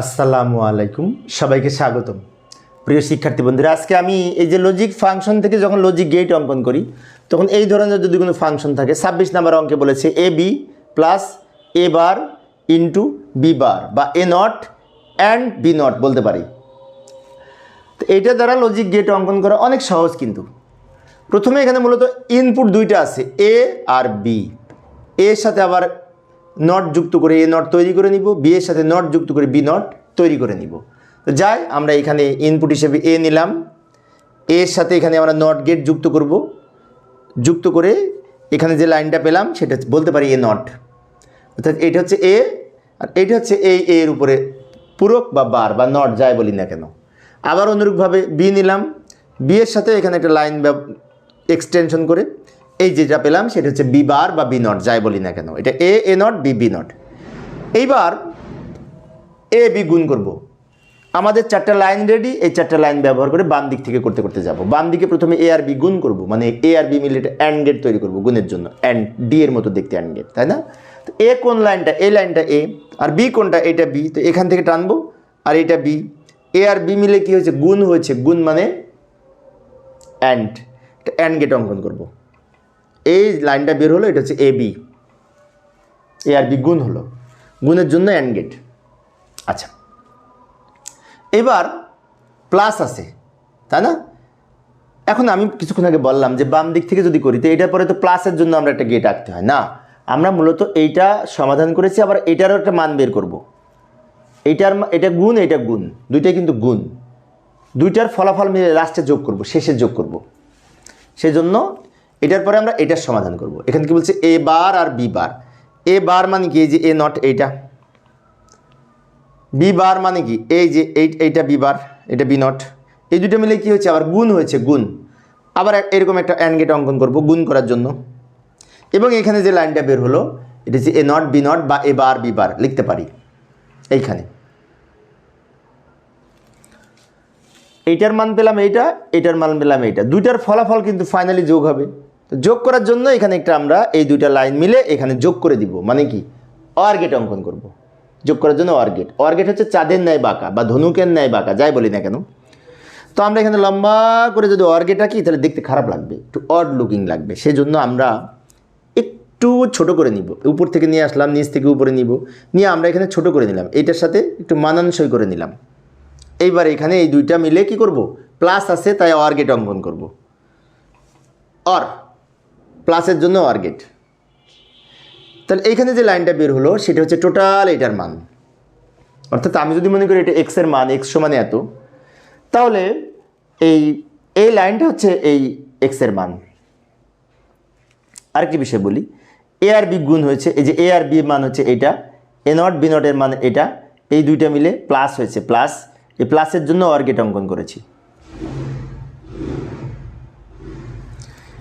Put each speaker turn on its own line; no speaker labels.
আসসালামু আলাইকুম। সবাইকে স্বাগতম। প্রিয় শিক্ষার্থী বন্ধুরা, আজকে আমি এই যে লজিক ফাংশন থেকে যখন লজিক গেট অঙ্কন করি, তখন এই ধরনের যদি কোনো ফাংশন থাকে, ছাব্বিশ নাম্বার অঙ্কে বলেছে A B plus A bar into B bar বা A not and B not বলতে পারি। তো এইটা দ্বারা লজিক গেট অঙ্কন করা অনেক সহজ কিন্তু। প্রথমে এখানে মূলত ইনপুট দুইটা আছে এ আর বি এর সাথে আবার নট যুক্ত করে এ নট তৈরি করে নিব বি এর সাথে নট যুক্ত করে বি নট তৈরি করে নিব। তো যাই, আমরা এখানে ইনপুট হিসেবে এ নিলাম। এর সাথে এখানে আমরা নট গেট যুক্ত করব। যুক্ত করে এখানে যে লাইনটা পেলাম, সেটা বলতে পারি এ নট অর্থাৎ এটা হচ্ছে এ আর এটা হচ্ছে এই এ এর উপরে পূরক বা বার, বা নট যাই বলি না কেন। আবার অনুরূপভাবে বি নিলাম। বি এর সাথে এখানে একটা লাইন এক্সটেনশন করে এই যেটা পেলাম, সেটা হচ্ছে বি বার বা বি নট, যাই বলি না কেন। এটা A A not, B B not. এইবার এ, বি গুণ করব। আমাদের চারটা লাইন রেডি এই চারটা লাইন ব্যবহার করে বাম দিক থেকে করতে করতে যাব। বাম দিকে প্রথমে এ আর বি গুণ করব মানে এ আর বি মিলে একটা অ্যান্ড গেট তৈরি করব, গুণের জন্য। অ্যান্ড ডি এর মতো দেখতে অ্যান্ড গেট তাই না? তো এ কোন লাইনটা? এ লাইনটা এ, আর বি কোনটা? এটা বি। তো এখান থেকে টানবো, আর এটা বি। এ আর বি মিলে কি হয়েছে? গুণ হয়েছে, গুণ মানে অ্যান্ড অ্যান্ড গেট অঙ্কন করব। এই লাইনটা বের হলো, এটা হচ্ছে A B A R B গুণ হলো। গুণের জন্য অ্যান্ড গেট আচ্ছা। এবার প্লাস আছে, তাই না? এখন আমি কিছুক্ষণ আগে বললাম যে বাম দিক থেকে যদি করি, তো এটার পরে তো প্লাসের জন্য আমরা একটা গেট আঁকতে হয়। না, আমরা মূলত এইটা সমাধান করেছি, আবার এটারও একটা মান বের করব। এইটার এটা গুণ এটা গুণ। দুইটাই কিন্তু গুণ। দুইটার ফলাফল মিলে লাস্টে যোগ করব, শেষে যোগ করব। সেজন্য এটার পরে আমরা এটার সমাধান করব। এখানে কি বলছে? এ বার আর বি বার। এ বার মানে কি? এই যে এ নট এইটা। বি বার মানে কি? এই যে এই, এইটা বি বার, এটা বি নট। এই দুটো মিলে কি হচ্ছে আবার গুণ হয়েছে, গুণ। আবার এরকম একটা অ্যান্ড গেট অঙ্কন করব, গুণ করার জন্য। এবং এখানে যে লাইনটা বের হলো, এটা হচ্ছে এ নট, বি নট বা এ বার, বি বার, লিখতে পারি। এইখানে। এইটার মান পেলাম এইটা এইটার মান পেলাম এইটা। দুইটার ফলাফল কিন্তু ফাইনালি যোগ হবে। যোগ করার জন্য এখানে একটা আমরা এই দুইটা লাইন মিলে এখানে যোগ করে দিব। মানে কি? অর গেট অঙ্কন করব। যোগ করার জন্য অর গেট অর গেট হচ্ছে চাঁদের ন্যায় বাঁকা বা ধনুকের ন্যায় বাঁকা, যাই বলি না কেন? তো আমরা এখানে লম্বা করে যদি অর গেট আঁকি তাহলে দেখতে খারাপ লাগবে, একটু অড লুকিং লাগবে। সেজন্য আমরা একটু ছোট করে নিব। উপর থেকে নিয়ে আসলাম, নিচ থেকে উপরে নিব। নিয়ে আমরা এখানে ছোট করে নিলাম। এইটার সাথে একটু মানানসই করে নিলাম। এইবার এখানে এই দুইটা মিলে কি করব? প্লাস আছে, তাই অর গেট অঙ্কন করব। অর প্লাসের জন্য অর গেট তাহলে এইখানে যে লাইনটা বের হলো, সেটা হচ্ছে টোটাল এটার মান। অর্থাৎ আমি যদি মনে করি এটা এক্সের মান এক্স সমানে এত, তাহলে এই এই লাইনটা হচ্ছে এই এক্সের মান। আরেকটি বিষয় বলি এ আর বি গুণ হয়েছে, এই যে এ আর বি মান হচ্ছে এটা এ নট বি নটের মান এটা, এই দুইটা মিলে প্লাস হয়েছে প্লাস এই প্লাসের জন্য অর্গেট অঙ্কন করেছি।